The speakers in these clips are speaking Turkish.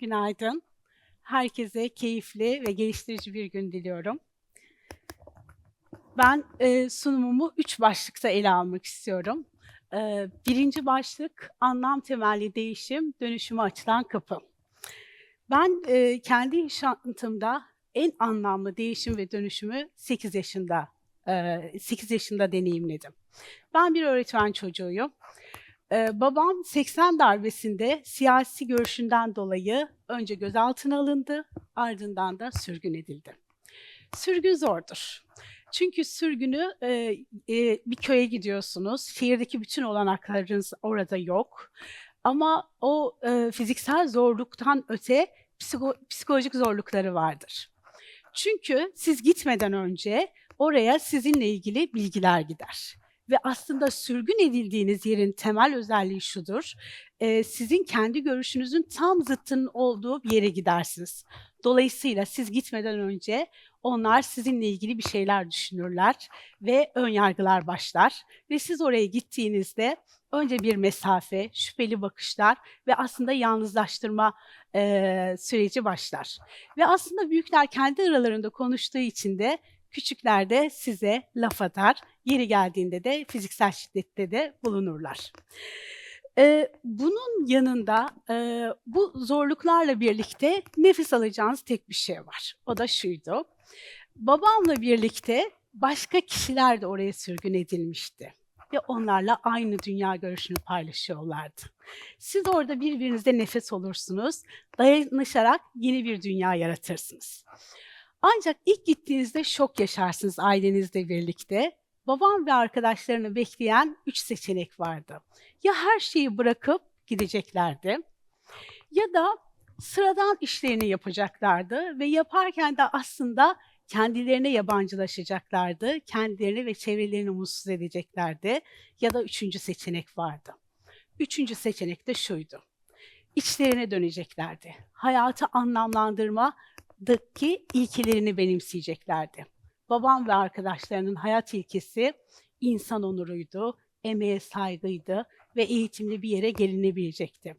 günaydın. Herkese keyifli ve geliştirici bir gün diliyorum. Ben e, sunumumu üç başlıkta ele almak istiyorum. E, birinci başlık anlam temelli değişim, dönüşüme açılan kapı. Ben e, kendi yaşantımda en anlamlı değişim ve dönüşümü 8 yaşında e, 8 yaşında deneyimledim. Ben bir öğretmen çocuğuyum. Ee, babam 80 darbesinde siyasi görüşünden dolayı önce gözaltına alındı, ardından da sürgün edildi. Sürgün zordur. Çünkü sürgünü e, e, bir köye gidiyorsunuz, şehirdeki bütün olanaklarınız orada yok. Ama o e, fiziksel zorluktan öte psiko, psikolojik zorlukları vardır. Çünkü siz gitmeden önce oraya sizinle ilgili bilgiler gider. Ve aslında sürgün edildiğiniz yerin temel özelliği şudur. E, sizin kendi görüşünüzün tam zıttının olduğu bir yere gidersiniz. Dolayısıyla siz gitmeden önce onlar sizinle ilgili bir şeyler düşünürler ve ön yargılar başlar. Ve siz oraya gittiğinizde önce bir mesafe, şüpheli bakışlar ve aslında yalnızlaştırma e, süreci başlar. Ve aslında büyükler kendi aralarında konuştuğu için de küçükler de size laf atar. Yeri geldiğinde de fiziksel şiddette de bulunurlar. Ee, bunun yanında e, bu zorluklarla birlikte nefes alacağınız tek bir şey var. O da şuydu. Babamla birlikte başka kişiler de oraya sürgün edilmişti ve onlarla aynı dünya görüşünü paylaşıyorlardı. Siz orada birbirinizde nefes olursunuz, dayanışarak yeni bir dünya yaratırsınız. Ancak ilk gittiğinizde şok yaşarsınız ailenizle birlikte. Babam ve arkadaşlarını bekleyen üç seçenek vardı. Ya her şeyi bırakıp gideceklerdi ya da sıradan işlerini yapacaklardı ve yaparken de aslında kendilerine yabancılaşacaklardı, kendilerini ve çevrelerini mutsuz edeceklerdi ya da üçüncü seçenek vardı. Üçüncü seçenek de şuydu. İçlerine döneceklerdi. Hayatı anlamlandırma daki ilkelerini benimseyeceklerdi. Babam ve arkadaşlarının hayat ilkesi insan onuruydu, emeğe saygıydı ve eğitimli bir yere gelinebilecekti.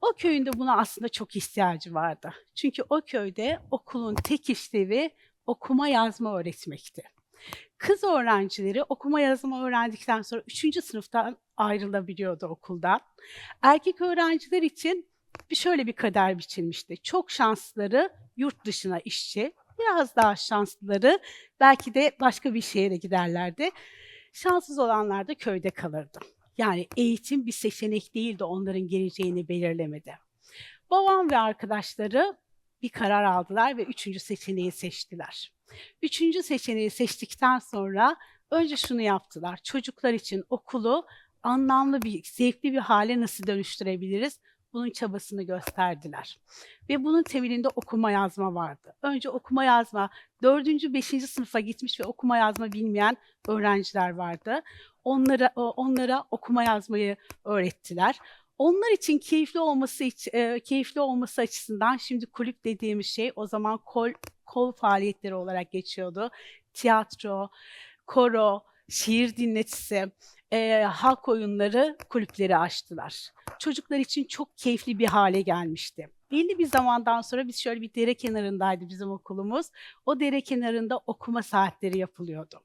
O köyün de buna aslında çok ihtiyacı vardı. Çünkü o köyde okulun tek işlevi okuma yazma öğretmekti. Kız öğrencileri okuma yazma öğrendikten sonra 3. sınıftan ayrılabiliyordu okuldan. Erkek öğrenciler için bir şöyle bir kader biçilmişti. Çok şansları yurt dışına işçi, biraz daha şanslıları belki de başka bir şehre giderlerdi. Şanssız olanlar da köyde kalırdı. Yani eğitim bir seçenek değil de onların geleceğini belirlemedi. Babam ve arkadaşları bir karar aldılar ve üçüncü seçeneği seçtiler. Üçüncü seçeneği seçtikten sonra önce şunu yaptılar. Çocuklar için okulu anlamlı bir, zevkli bir hale nasıl dönüştürebiliriz? Bunun çabasını gösterdiler. Ve bunun temelinde okuma yazma vardı. Önce okuma yazma, dördüncü, beşinci sınıfa gitmiş ve okuma yazma bilmeyen öğrenciler vardı. Onlara, onlara okuma yazmayı öğrettiler. Onlar için keyifli olması e, keyifli olması açısından şimdi kulüp dediğimiz şey o zaman kol kol faaliyetleri olarak geçiyordu. Tiyatro, koro, şiir dinletisi, e, halk oyunları kulüpleri açtılar. Çocuklar için çok keyifli bir hale gelmişti. Belli bir zamandan sonra biz şöyle bir dere kenarındaydı bizim okulumuz. O dere kenarında okuma saatleri yapılıyordu.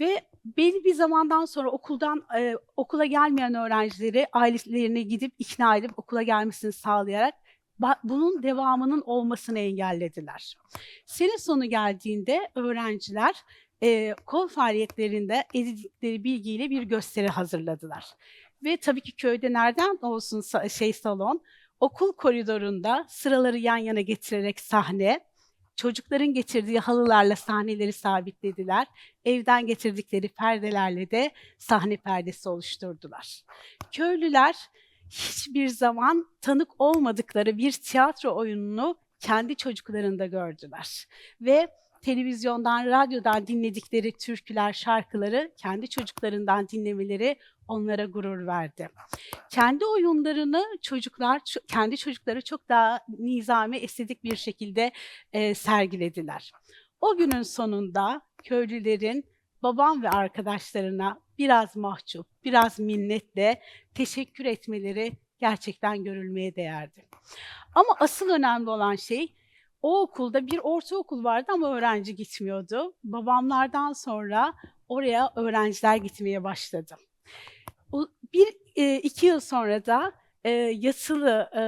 Ve belli bir zamandan sonra okuldan e, okula gelmeyen öğrencileri ailelerine gidip ikna edip okula gelmesini sağlayarak bunun devamının olmasını engellediler. Sene sonu geldiğinde öğrenciler e, kol faaliyetlerinde edindikleri bilgiyle bir gösteri hazırladılar. Ve tabii ki köyde nereden olsun şey salon, okul koridorunda sıraları yan yana getirerek sahne, çocukların getirdiği halılarla sahneleri sabitlediler. Evden getirdikleri perdelerle de sahne perdesi oluşturdular. Köylüler hiçbir zaman tanık olmadıkları bir tiyatro oyununu kendi çocuklarında gördüler. Ve televizyondan, radyodan dinledikleri türküler, şarkıları kendi çocuklarından dinlemeleri onlara gurur verdi. Kendi oyunlarını çocuklar, kendi çocukları çok daha nizami, estetik bir şekilde e, sergilediler. O günün sonunda köylülerin babam ve arkadaşlarına biraz mahcup, biraz minnetle teşekkür etmeleri gerçekten görülmeye değerdi. Ama asıl önemli olan şey o okulda bir ortaokul vardı ama öğrenci gitmiyordu. Babamlardan sonra oraya öğrenciler gitmeye başladı. Bir e, iki yıl sonra da e, yatılı e,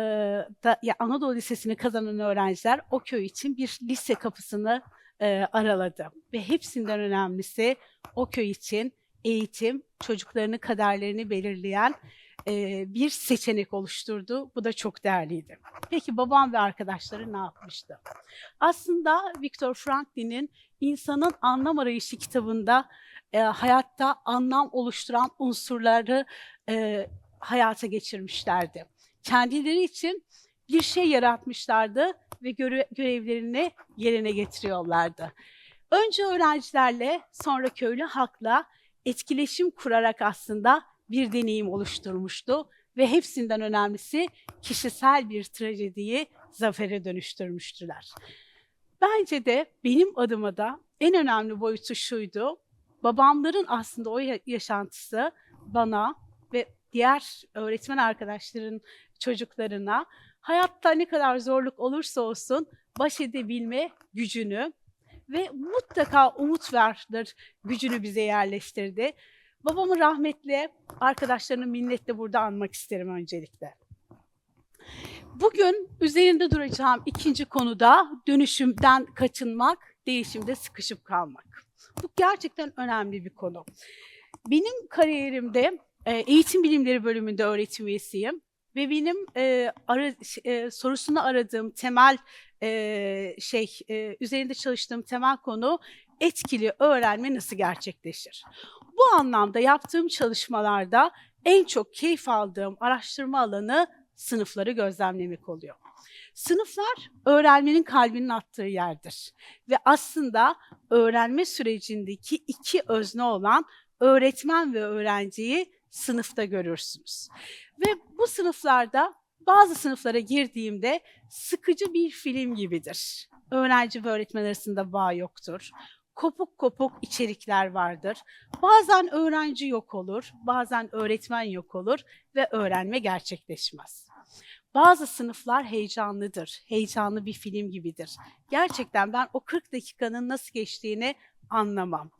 da, ya Anadolu Lisesi'ni kazanan öğrenciler o köy için bir lise kapısını e, araladı. Ve hepsinden önemlisi o köy için eğitim, çocuklarının kaderlerini belirleyen bir seçenek oluşturdu. Bu da çok değerliydi. Peki babam ve arkadaşları ne yapmıştı? Aslında Viktor Franklin'in İnsanın Anlam Arayışı kitabında e, hayatta anlam oluşturan unsurları e, hayata geçirmişlerdi. Kendileri için bir şey yaratmışlardı ve göre- görevlerini yerine getiriyorlardı. Önce öğrencilerle, sonra köylü halkla etkileşim kurarak aslında bir deneyim oluşturmuştu ve hepsinden önemlisi kişisel bir trajediyi zafere dönüştürmüştüler. Bence de benim adıma da en önemli boyutu şuydu. Babamların aslında o ya- yaşantısı bana ve diğer öğretmen arkadaşların çocuklarına hayatta ne kadar zorluk olursa olsun baş edebilme gücünü ve mutlaka umut vardır gücünü bize yerleştirdi. Babamı rahmetle, arkadaşlarını minnetle burada anmak isterim öncelikle. Bugün üzerinde duracağım ikinci konuda dönüşümden kaçınmak, değişimde sıkışıp kalmak. Bu gerçekten önemli bir konu. Benim kariyerimde e, eğitim bilimleri bölümünde öğretim üyesiyim ve benim e, ara, e, sorusunu aradığım temel e, şey e, üzerinde çalıştığım temel konu etkili öğrenme nasıl gerçekleşir? Bu anlamda yaptığım çalışmalarda en çok keyif aldığım araştırma alanı sınıfları gözlemlemek oluyor. Sınıflar öğrenmenin kalbinin attığı yerdir ve aslında öğrenme sürecindeki iki özne olan öğretmen ve öğrenciyi sınıfta görürsünüz. Ve bu sınıflarda bazı sınıflara girdiğimde sıkıcı bir film gibidir. Öğrenci ve öğretmen arasında bağ yoktur. Kopuk kopuk içerikler vardır. Bazen öğrenci yok olur, bazen öğretmen yok olur ve öğrenme gerçekleşmez. Bazı sınıflar heyecanlıdır, heyecanlı bir film gibidir. Gerçekten ben o 40 dakikanın nasıl geçtiğini anlamam.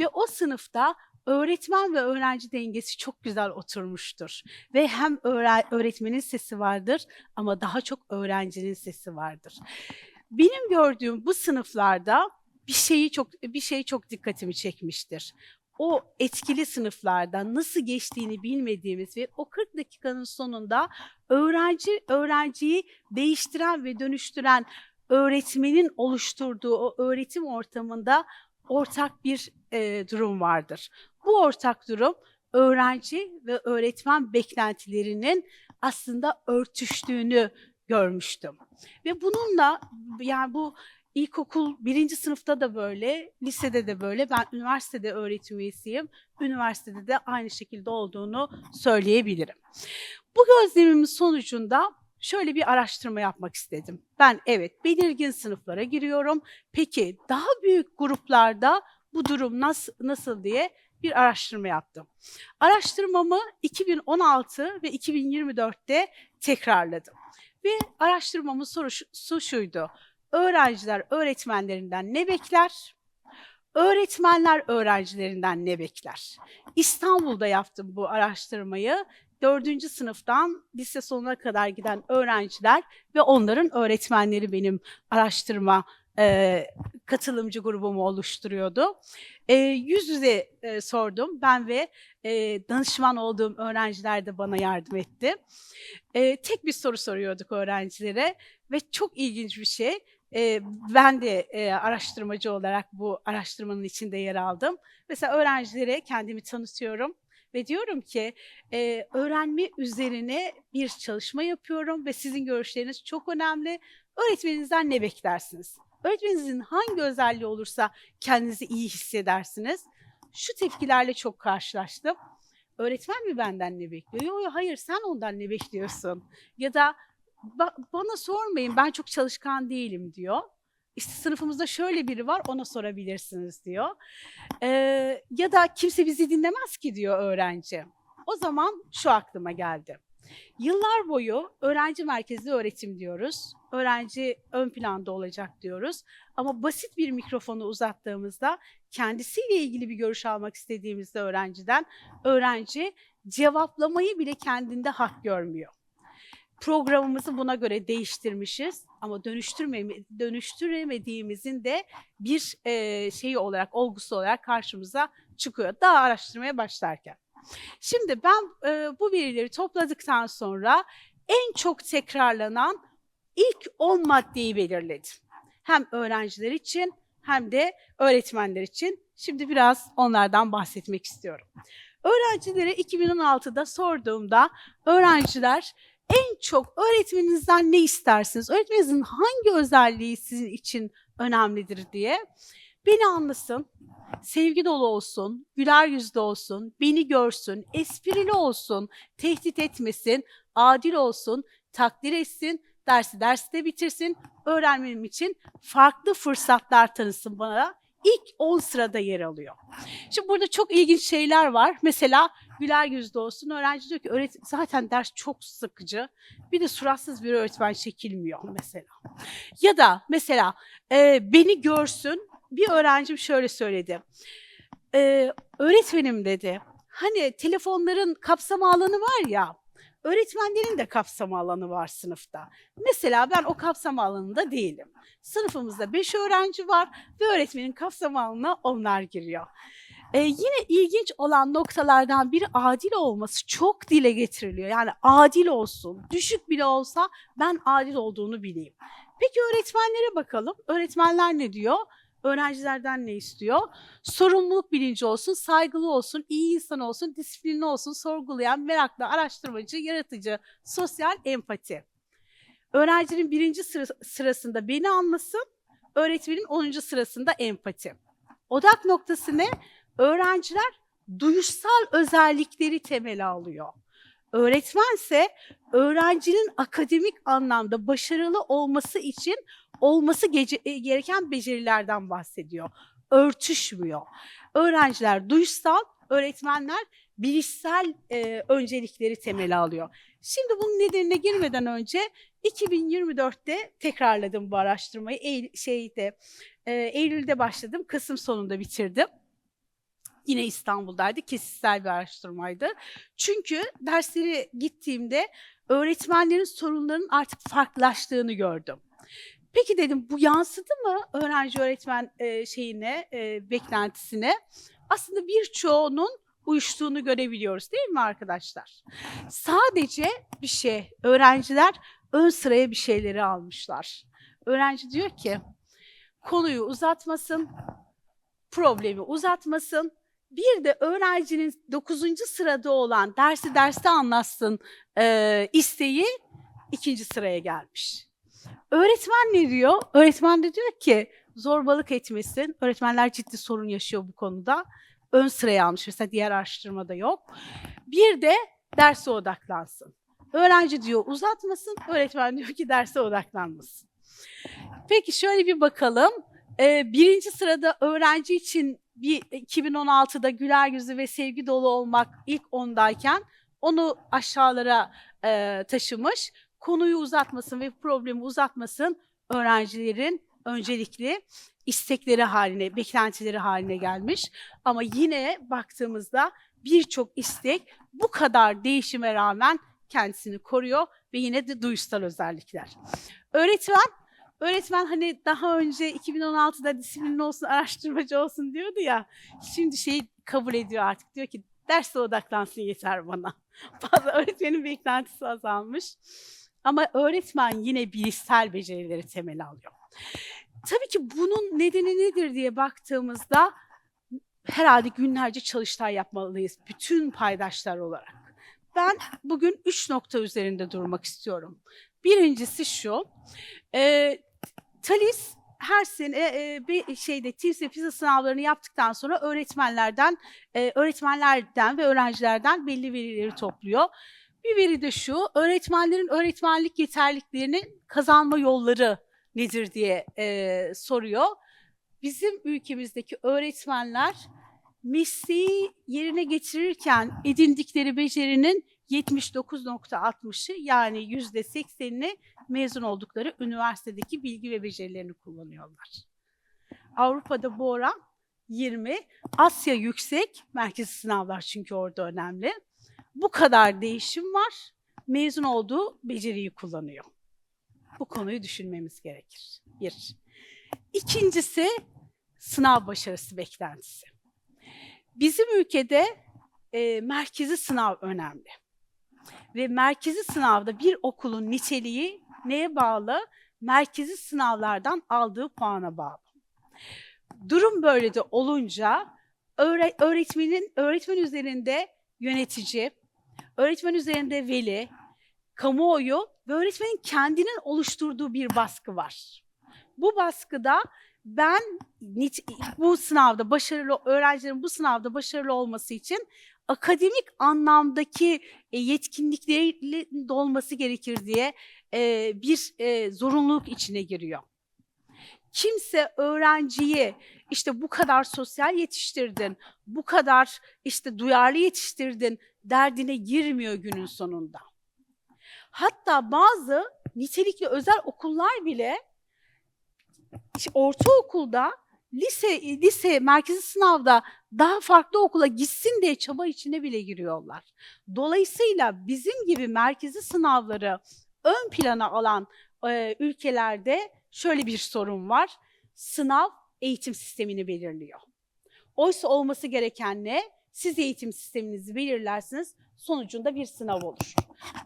Ve o sınıfta öğretmen ve öğrenci dengesi çok güzel oturmuştur. Ve hem öğre- öğretmenin sesi vardır ama daha çok öğrencinin sesi vardır. Benim gördüğüm bu sınıflarda bir şeyi çok bir şey çok dikkatimi çekmiştir. O etkili sınıflarda nasıl geçtiğini bilmediğimiz ve o 40 dakikanın sonunda öğrenci öğrenciyi değiştiren ve dönüştüren öğretmenin oluşturduğu o öğretim ortamında ortak bir e, durum vardır. Bu ortak durum öğrenci ve öğretmen beklentilerinin aslında örtüştüğünü görmüştüm. Ve bununla yani bu ilkokul birinci sınıfta da böyle, lisede de böyle. Ben üniversitede öğretim üyesiyim. Üniversitede de aynı şekilde olduğunu söyleyebilirim. Bu gözlemimin sonucunda şöyle bir araştırma yapmak istedim. Ben evet belirgin sınıflara giriyorum. Peki daha büyük gruplarda bu durum nasıl, nasıl diye bir araştırma yaptım. Araştırmamı 2016 ve 2024'te tekrarladım. Ve araştırmamın sorusu şuydu. Öğrenciler öğretmenlerinden ne bekler? Öğretmenler öğrencilerinden ne bekler? İstanbul'da yaptım bu araştırmayı. Dördüncü sınıftan lise sonuna kadar giden öğrenciler ve onların öğretmenleri benim araştırma e, katılımcı grubumu oluşturuyordu. E, yüz yüze e, sordum. Ben ve e, danışman olduğum öğrenciler de bana yardım etti. E, tek bir soru soruyorduk öğrencilere ve çok ilginç bir şey. E, ben de e, araştırmacı olarak bu araştırmanın içinde yer aldım. Mesela öğrencilere kendimi tanıtıyorum ve diyorum ki e, öğrenme üzerine bir çalışma yapıyorum ve sizin görüşleriniz çok önemli. Öğretmeninizden ne beklersiniz? Öğretmeninizin hangi özelliği olursa kendinizi iyi hissedersiniz? Şu tepkilerle çok karşılaştım. Öğretmen mi benden ne bekliyor? Yok hayır sen ondan ne bekliyorsun? Ya da "Ba- bana sormayın ben çok çalışkan değilim diyor. İşte sınıfımızda şöyle biri var ona sorabilirsiniz diyor. Ee, ya da kimse bizi dinlemez ki diyor öğrenci. O zaman şu aklıma geldi. Yıllar boyu öğrenci merkezli öğretim diyoruz. Öğrenci ön planda olacak diyoruz. Ama basit bir mikrofonu uzattığımızda kendisiyle ilgili bir görüş almak istediğimizde öğrenciden öğrenci cevaplamayı bile kendinde hak görmüyor. Programımızı buna göre değiştirmişiz ama dönüştürme, dönüştüremediğimizin de bir e, şeyi olarak, olgusu olarak karşımıza çıkıyor. Daha araştırmaya başlarken. Şimdi ben e, bu verileri topladıktan sonra en çok tekrarlanan ilk 10 maddeyi belirledim. Hem öğrenciler için hem de öğretmenler için. Şimdi biraz onlardan bahsetmek istiyorum. Öğrencilere 2016'da sorduğumda öğrenciler en çok öğretmeninizden ne istersiniz? Öğretmeninizin hangi özelliği sizin için önemlidir diye beni anlasın, sevgi dolu olsun, güler yüzlü olsun, beni görsün, esprili olsun, tehdit etmesin, adil olsun, takdir etsin, dersi derste bitirsin, öğrenmem için farklı fırsatlar tanısın bana. İlk 10 sırada yer alıyor. Şimdi burada çok ilginç şeyler var. Mesela güler yüzlü olsun. Öğrenci diyor ki öğret zaten ders çok sıkıcı. Bir de suratsız bir öğretmen çekilmiyor mesela. Ya da mesela e, beni görsün. Bir öğrencim şöyle söyledi. E, öğretmenim dedi. Hani telefonların kapsama alanı var ya. Öğretmenlerin de kapsama alanı var sınıfta. Mesela ben o kapsama alanında değilim. Sınıfımızda 5 öğrenci var ve öğretmenin kapsama alanına onlar giriyor. Ee, yine ilginç olan noktalardan biri adil olması çok dile getiriliyor. Yani adil olsun, düşük bile olsa ben adil olduğunu bileyim. Peki öğretmenlere bakalım. Öğretmenler ne diyor? Öğrencilerden ne istiyor? Sorumluluk bilinci olsun, saygılı olsun, iyi insan olsun, disiplinli olsun, sorgulayan, meraklı, araştırmacı, yaratıcı, sosyal empati. Öğrencinin birinci sıra- sırasında beni anlasın, öğretmenin onuncu sırasında empati. Odak noktası ne? Öğrenciler duyuşsal özellikleri temele alıyor. Öğretmense öğrencinin akademik anlamda başarılı olması için olması e, gereken becerilerden bahsediyor. Örtüşmüyor. Öğrenciler duyuşsal, öğretmenler bilişsel e, öncelikleri temele alıyor. Şimdi bunun nedenine girmeden önce 2024'te tekrarladım bu araştırmayı. Eylül, şeyde, e, Eylül'de başladım, Kasım sonunda bitirdim. Yine İstanbul'daydı, kesitsel bir araştırmaydı. Çünkü dersleri gittiğimde öğretmenlerin sorunlarının artık farklılaştığını gördüm. Peki dedim bu yansıdı mı öğrenci öğretmen e, şeyine, e, beklentisine? Aslında birçoğunun uyuştuğunu görebiliyoruz değil mi arkadaşlar? Sadece bir şey, öğrenciler ön sıraya bir şeyleri almışlar. Öğrenci diyor ki konuyu uzatmasın, problemi uzatmasın. Bir de öğrencinin 9. sırada olan dersi derste anlatsın e, isteği ikinci sıraya gelmiş. Öğretmen ne diyor? Öğretmen de diyor ki zorbalık etmesin. Öğretmenler ciddi sorun yaşıyor bu konuda. Ön sıraya almış. Mesela diğer araştırmada yok. Bir de derse odaklansın. Öğrenci diyor uzatmasın. Öğretmen diyor ki derse odaklanmasın. Peki şöyle bir bakalım. Ee, birinci sırada öğrenci için bir 2016'da güler yüzlü ve sevgi dolu olmak ilk ondayken onu aşağılara e, taşımış. Konuyu uzatmasın ve problemi uzatmasın öğrencilerin öncelikli istekleri haline, beklentileri haline gelmiş. Ama yine baktığımızda birçok istek bu kadar değişime rağmen kendisini koruyor ve yine de duysal özellikler. Öğretmen Öğretmen hani daha önce 2016'da disiplinli olsun, araştırmacı olsun diyordu ya. Şimdi şeyi kabul ediyor artık. Diyor ki derse odaklansın yeter bana. Bazı öğretmenin beklentisi azalmış. Ama öğretmen yine bilişsel becerileri temel alıyor. Tabii ki bunun nedeni nedir diye baktığımızda herhalde günlerce çalıştay yapmalıyız bütün paydaşlar olarak. Ben bugün üç nokta üzerinde durmak istiyorum. Birincisi şu, e, TALİS her sene e, bir şeyde TİMSE PISA sınavlarını yaptıktan sonra öğretmenlerden, e, öğretmenlerden ve öğrencilerden belli verileri topluyor. Bir veri de şu, öğretmenlerin öğretmenlik yeterliliklerini kazanma yolları nedir diye e, soruyor. Bizim ülkemizdeki öğretmenler mesleği yerine getirirken edindikleri becerinin 79.60'ı yani %80'ini mezun oldukları üniversitedeki bilgi ve becerilerini kullanıyorlar. Avrupa'da bu oran 20, Asya yüksek, merkezi sınavlar çünkü orada önemli. Bu kadar değişim var, mezun olduğu beceriyi kullanıyor. Bu konuyu düşünmemiz gerekir. Bir. İkincisi sınav başarısı beklentisi. Bizim ülkede e, merkezi sınav önemli. Ve merkezi sınavda bir okulun niteliği neye bağlı? Merkezi sınavlardan aldığı puana bağlı. Durum böyle de olunca öğre- öğretmenin öğretmen üzerinde yönetici, öğretmen üzerinde veli, kamuoyu ve öğretmenin kendinin oluşturduğu bir baskı var. Bu baskıda ben bu sınavda başarılı öğrencilerin bu sınavda başarılı olması için akademik anlamdaki e, yetkinliklerinin dolması gerekir diye e, bir e, zorunluluk içine giriyor. Kimse öğrenciyi işte bu kadar sosyal yetiştirdin, bu kadar işte duyarlı yetiştirdin derdine girmiyor günün sonunda. Hatta bazı nitelikli özel okullar bile işte ortaokulda lise lise merkezi sınavda daha farklı okula gitsin diye çaba içine bile giriyorlar. Dolayısıyla bizim gibi merkezi sınavları ön plana alan e, ülkelerde şöyle bir sorun var. Sınav eğitim sistemini belirliyor. Oysa olması gereken ne? Siz eğitim sisteminizi belirlersiniz, sonucunda bir sınav olur.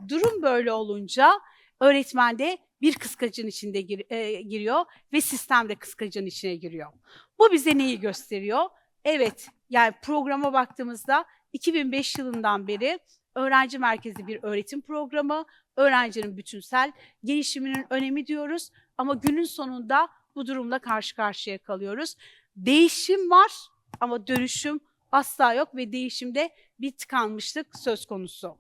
Durum böyle olunca öğretmen de bir kıskacın içinde gir- e, giriyor ve sistem de kıskacın içine giriyor. Bu bize neyi gösteriyor? Evet, yani programa baktığımızda 2005 yılından beri öğrenci merkezli bir öğretim programı, öğrencinin bütünsel gelişiminin önemi diyoruz ama günün sonunda bu durumla karşı karşıya kalıyoruz. Değişim var ama dönüşüm asla yok ve değişimde bir tıkanmışlık söz konusu.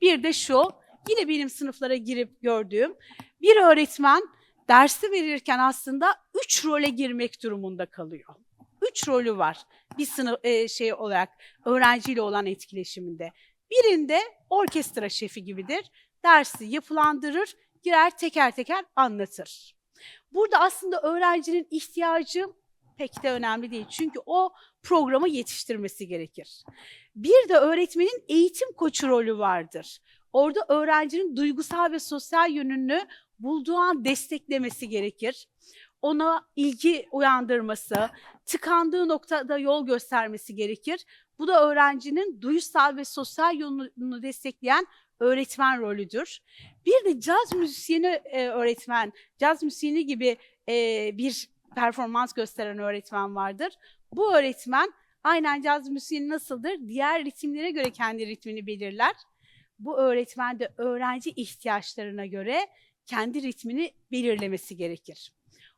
Bir de şu, yine benim sınıflara girip gördüğüm bir öğretmen dersi verirken aslında üç role girmek durumunda kalıyor. Üç rolü var bir sınıf e, şey olarak öğrenciyle olan etkileşiminde. Birinde orkestra şefi gibidir. Dersi yapılandırır, girer teker teker anlatır. Burada aslında öğrencinin ihtiyacı pek de önemli değil. Çünkü o programı yetiştirmesi gerekir. Bir de öğretmenin eğitim koçu rolü vardır. Orada öğrencinin duygusal ve sosyal yönünü bulduğu an desteklemesi gerekir. Ona ilgi uyandırması, tıkandığı noktada yol göstermesi gerekir. Bu da öğrencinin duysal ve sosyal yönünü destekleyen öğretmen rolüdür. Bir de caz müzisyeni e, öğretmen, caz müzisyeni gibi e, bir performans gösteren öğretmen vardır. Bu öğretmen aynen caz müziği nasıldır? Diğer ritimlere göre kendi ritmini belirler. Bu öğretmen de öğrenci ihtiyaçlarına göre kendi ritmini belirlemesi gerekir.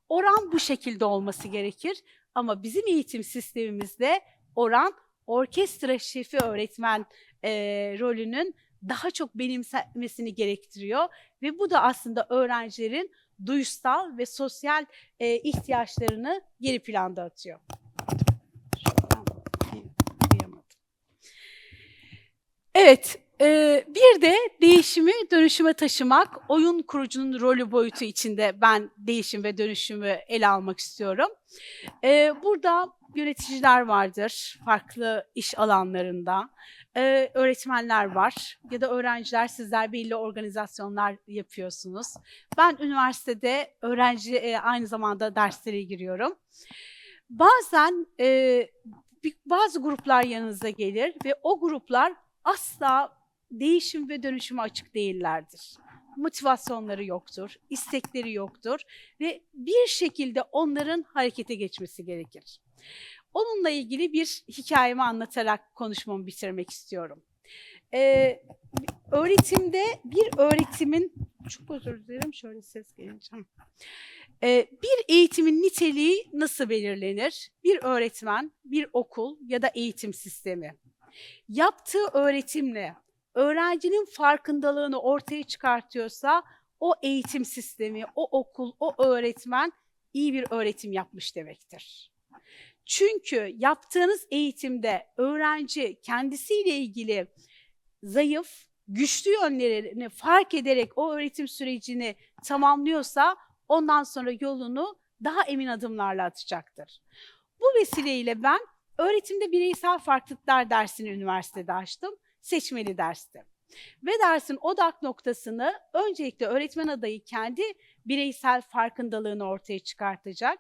Oran bu şekilde olması gerekir ama bizim eğitim sistemimizde oran orkestra şefi öğretmen e, rolünün daha çok benimsemesini gerektiriyor ve bu da aslında öğrencilerin duysal ve sosyal e, ihtiyaçlarını geri planda atıyor. Evet, e, bir de değişimi dönüşüme taşımak, oyun kurucunun rolü boyutu içinde ben değişim ve dönüşümü ele almak istiyorum. E, burada yöneticiler vardır, farklı iş alanlarında. E, öğretmenler var ya da öğrenciler sizler belli organizasyonlar yapıyorsunuz. Ben üniversitede öğrenci e, aynı zamanda derslere giriyorum. Bazen e, bazı gruplar yanınıza gelir ve o gruplar asla değişim ve dönüşüme açık değillerdir. Motivasyonları yoktur, istekleri yoktur ve bir şekilde onların harekete geçmesi gerekir. Onunla ilgili bir hikayemi anlatarak konuşmamı bitirmek istiyorum. Ee, öğretimde bir öğretimin, çok özür dilerim şöyle ses gelince. Ee, bir eğitimin niteliği nasıl belirlenir? Bir öğretmen, bir okul ya da eğitim sistemi. Yaptığı öğretimle öğrencinin farkındalığını ortaya çıkartıyorsa o eğitim sistemi, o okul, o öğretmen iyi bir öğretim yapmış demektir. Çünkü yaptığınız eğitimde öğrenci kendisiyle ilgili zayıf, güçlü yönlerini fark ederek o öğretim sürecini tamamlıyorsa ondan sonra yolunu daha emin adımlarla atacaktır. Bu vesileyle ben öğretimde bireysel farklılıklar dersini üniversitede açtım. Seçmeli dersti. Ve dersin odak noktasını öncelikle öğretmen adayı kendi bireysel farkındalığını ortaya çıkartacak.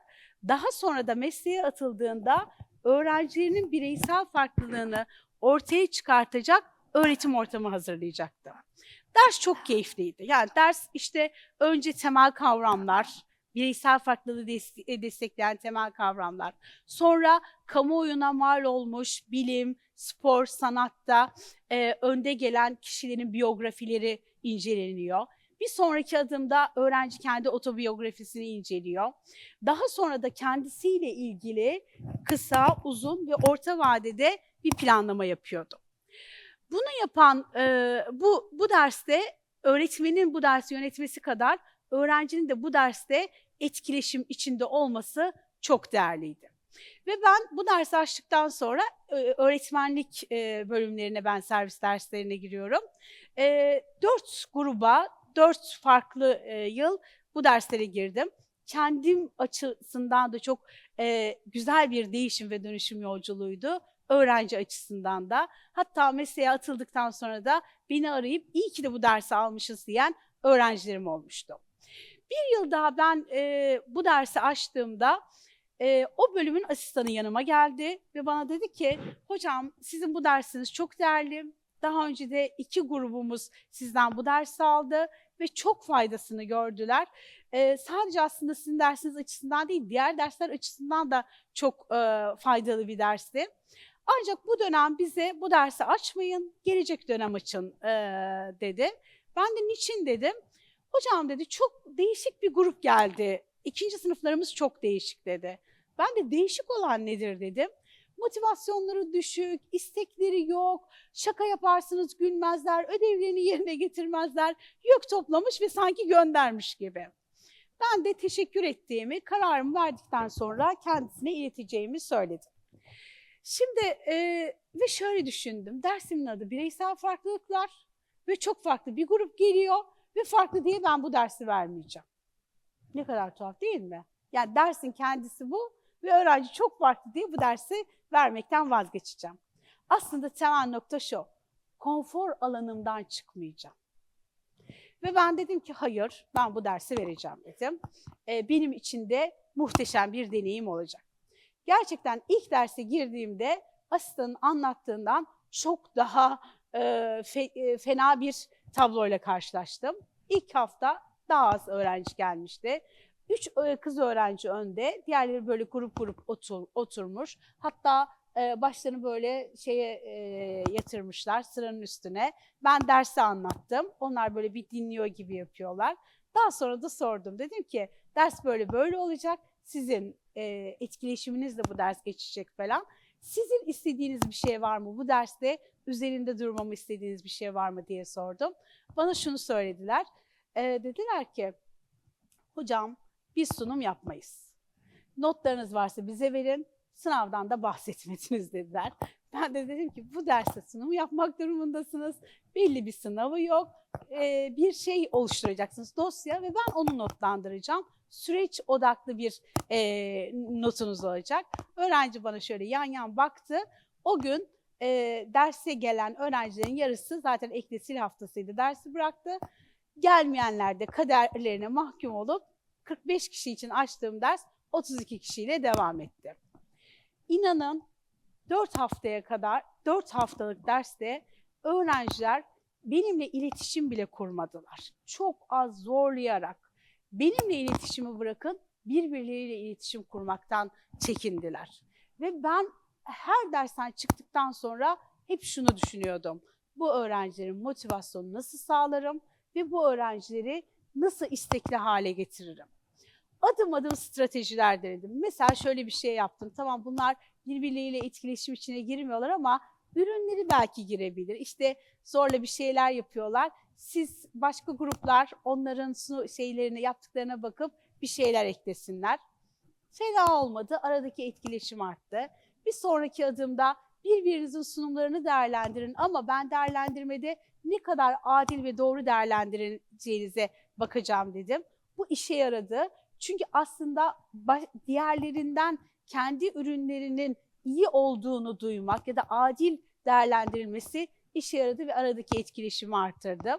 Daha sonra da mesleğe atıldığında öğrencilerinin bireysel farklılığını ortaya çıkartacak öğretim ortamı hazırlayacaktı. Ders çok keyifliydi. Yani ders işte önce temel kavramlar, bireysel farklılığı des- destekleyen temel kavramlar. Sonra kamuoyuna mal olmuş bilim, spor, sanatta e, önde gelen kişilerin biyografileri inceleniyor. Bir sonraki adımda öğrenci kendi otobiyografisini inceliyor. Daha sonra da kendisiyle ilgili kısa, uzun ve orta vadede bir planlama yapıyordu. Bunu yapan e, bu bu derste öğretmenin bu dersi yönetmesi kadar öğrencinin de bu derste etkileşim içinde olması çok değerliydi. Ve ben bu dersi açtıktan sonra e, öğretmenlik e, bölümlerine ben servis derslerine giriyorum. E, dört gruba, dört farklı yıl bu derslere girdim. Kendim açısından da çok güzel bir değişim ve dönüşüm yolculuğuydu. Öğrenci açısından da. Hatta mesleğe atıldıktan sonra da beni arayıp iyi ki de bu dersi almışız diyen öğrencilerim olmuştu. Bir yıl daha ben e, bu dersi açtığımda e, o bölümün asistanı yanıma geldi ve bana dedi ki hocam sizin bu dersiniz çok değerli. Daha önce de iki grubumuz sizden bu dersi aldı ve çok faydasını gördüler. E, sadece aslında sizin dersiniz açısından değil diğer dersler açısından da çok e, faydalı bir dersti. Ancak bu dönem bize bu dersi açmayın, gelecek dönem açın e, dedi. Ben de niçin dedim. Hocam dedi çok değişik bir grup geldi. İkinci sınıflarımız çok değişik dedi. Ben de değişik olan nedir dedim. Motivasyonları düşük, istekleri yok, şaka yaparsınız gülmezler, ödevlerini yerine getirmezler, yük toplamış ve sanki göndermiş gibi. Ben de teşekkür ettiğimi, kararımı verdikten sonra kendisine ileteceğimi söyledim. Şimdi e, ve şöyle düşündüm, dersimin adı bireysel farklılıklar ve çok farklı bir grup geliyor ve farklı diye ben bu dersi vermeyeceğim. Ne kadar tuhaf değil mi? Yani dersin kendisi bu ve öğrenci çok farklı diye bu dersi vermekten vazgeçeceğim. Aslında temel nokta şu, konfor alanımdan çıkmayacağım. Ve ben dedim ki hayır, ben bu dersi vereceğim dedim. Ee, benim için de muhteşem bir deneyim olacak. Gerçekten ilk derse girdiğimde asistanın anlattığından çok daha e, fe, e, fena bir tabloyla karşılaştım. İlk hafta daha az öğrenci gelmişti. Üç e, kız öğrenci önde, diğerleri böyle grup grup otur, oturmuş. Hatta e, başlarını böyle şeye e, yatırmışlar sıranın üstüne. Ben dersi anlattım. Onlar böyle bir dinliyor gibi yapıyorlar. Daha sonra da sordum. Dedim ki ders böyle böyle olacak. Sizin e, etkileşiminiz de bu ders geçecek falan. Sizin istediğiniz bir şey var mı? Bu derste üzerinde durmamı istediğiniz bir şey var mı diye sordum. Bana şunu söylediler. E, dediler ki hocam biz sunum yapmayız. Notlarınız varsa bize verin, sınavdan da bahsetmediniz dediler. Ben de dedim ki bu derste sunum yapmak durumundasınız. Belli bir sınavı yok. Ee, bir şey oluşturacaksınız dosya ve ben onu notlandıracağım. Süreç odaklı bir e, notunuz olacak. Öğrenci bana şöyle yan yan baktı. O gün e, derse gelen öğrencilerin yarısı zaten eklesil haftasıydı dersi bıraktı. Gelmeyenler de kaderlerine mahkum olup 45 kişi için açtığım ders 32 kişiyle devam etti. İnanın 4 haftaya kadar, 4 haftalık derste öğrenciler benimle iletişim bile kurmadılar. Çok az zorlayarak benimle iletişimi bırakın birbirleriyle iletişim kurmaktan çekindiler. Ve ben her dersten çıktıktan sonra hep şunu düşünüyordum. Bu öğrencilerin motivasyonunu nasıl sağlarım ve bu öğrencileri nasıl istekli hale getiririm? Adım adım stratejiler denedim. Mesela şöyle bir şey yaptım. Tamam bunlar birbirleriyle etkileşim içine girmiyorlar ama ürünleri belki girebilir. İşte zorla bir şeyler yapıyorlar. Siz başka gruplar onların şeylerine yaptıklarına bakıp bir şeyler eklesinler. Fena olmadı. Aradaki etkileşim arttı. Bir sonraki adımda birbirinizin sunumlarını değerlendirin ama ben değerlendirmede ne kadar adil ve doğru değerlendireceğinize bakacağım dedim. Bu işe yaradı. Çünkü aslında diğerlerinden kendi ürünlerinin iyi olduğunu duymak ya da adil değerlendirilmesi işe yaradı ve aradaki etkileşimi arttırdı.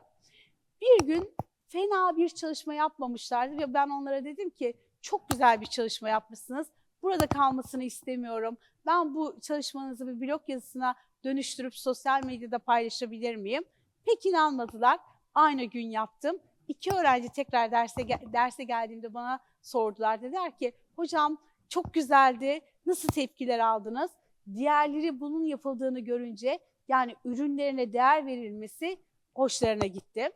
Bir gün fena bir çalışma yapmamışlardı ve ben onlara dedim ki çok güzel bir çalışma yapmışsınız. Burada kalmasını istemiyorum. Ben bu çalışmanızı bir blog yazısına dönüştürüp sosyal medyada paylaşabilir miyim? Pek inanmadılar. Aynı gün yaptım. İki öğrenci tekrar derse derse geldiğimde bana sordular. Dediler ki hocam çok güzeldi. Nasıl tepkiler aldınız? Diğerleri bunun yapıldığını görünce yani ürünlerine değer verilmesi hoşlarına gitti.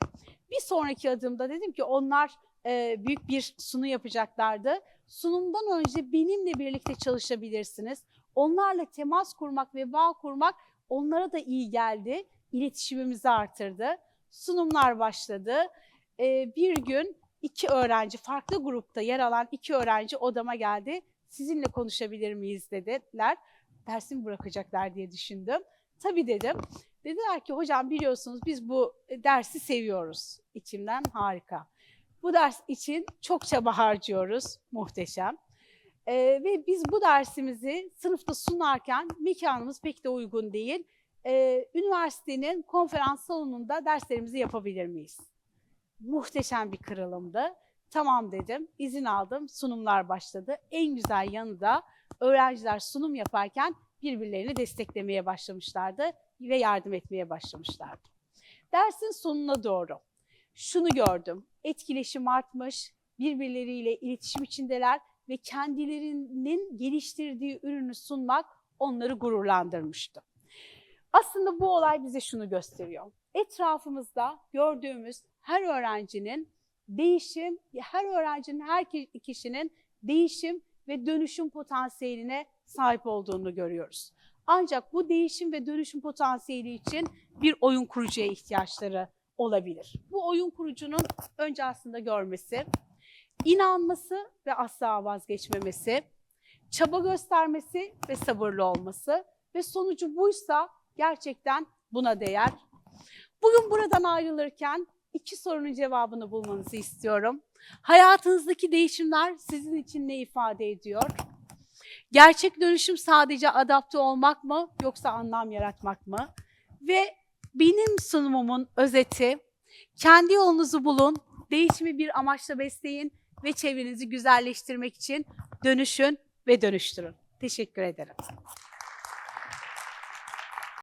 Bir sonraki adımda dedim ki onlar e, büyük bir sunu yapacaklardı. Sunumdan önce benimle birlikte çalışabilirsiniz. Onlarla temas kurmak ve bağ kurmak onlara da iyi geldi. İletişimimizi artırdı. Sunumlar başladı. E, bir gün iki öğrenci, farklı grupta yer alan iki öğrenci odama geldi. Sizinle konuşabilir miyiz dediler. Dersimi bırakacaklar diye düşündüm. Tabii dedim. Dediler ki hocam biliyorsunuz biz bu dersi seviyoruz. İçimden harika. Bu ders için çok çaba harcıyoruz. Muhteşem. Ee, ve biz bu dersimizi sınıfta sunarken mekanımız pek de uygun değil. Ee, üniversitenin konferans salonunda derslerimizi yapabilir miyiz? Muhteşem bir kırılımdı. Tamam dedim, izin aldım, sunumlar başladı. En güzel yanı da öğrenciler sunum yaparken birbirlerini desteklemeye başlamışlardı ve yardım etmeye başlamışlardı. Dersin sonuna doğru şunu gördüm. Etkileşim artmış, birbirleriyle iletişim içindeler ve kendilerinin geliştirdiği ürünü sunmak onları gururlandırmıştı. Aslında bu olay bize şunu gösteriyor. Etrafımızda gördüğümüz her öğrencinin değişim, her öğrencinin, her ki- kişinin değişim ve dönüşüm potansiyeline sahip olduğunu görüyoruz. Ancak bu değişim ve dönüşüm potansiyeli için bir oyun kurucuya ihtiyaçları olabilir. Bu oyun kurucunun önce aslında görmesi, inanması ve asla vazgeçmemesi, çaba göstermesi ve sabırlı olması ve sonucu buysa gerçekten buna değer. Bugün buradan ayrılırken iki sorunun cevabını bulmanızı istiyorum. Hayatınızdaki değişimler sizin için ne ifade ediyor? Gerçek dönüşüm sadece adapte olmak mı yoksa anlam yaratmak mı? Ve benim sunumumun özeti, kendi yolunuzu bulun, değişimi bir amaçla besleyin ve çevrenizi güzelleştirmek için dönüşün ve dönüştürün. Teşekkür ederim.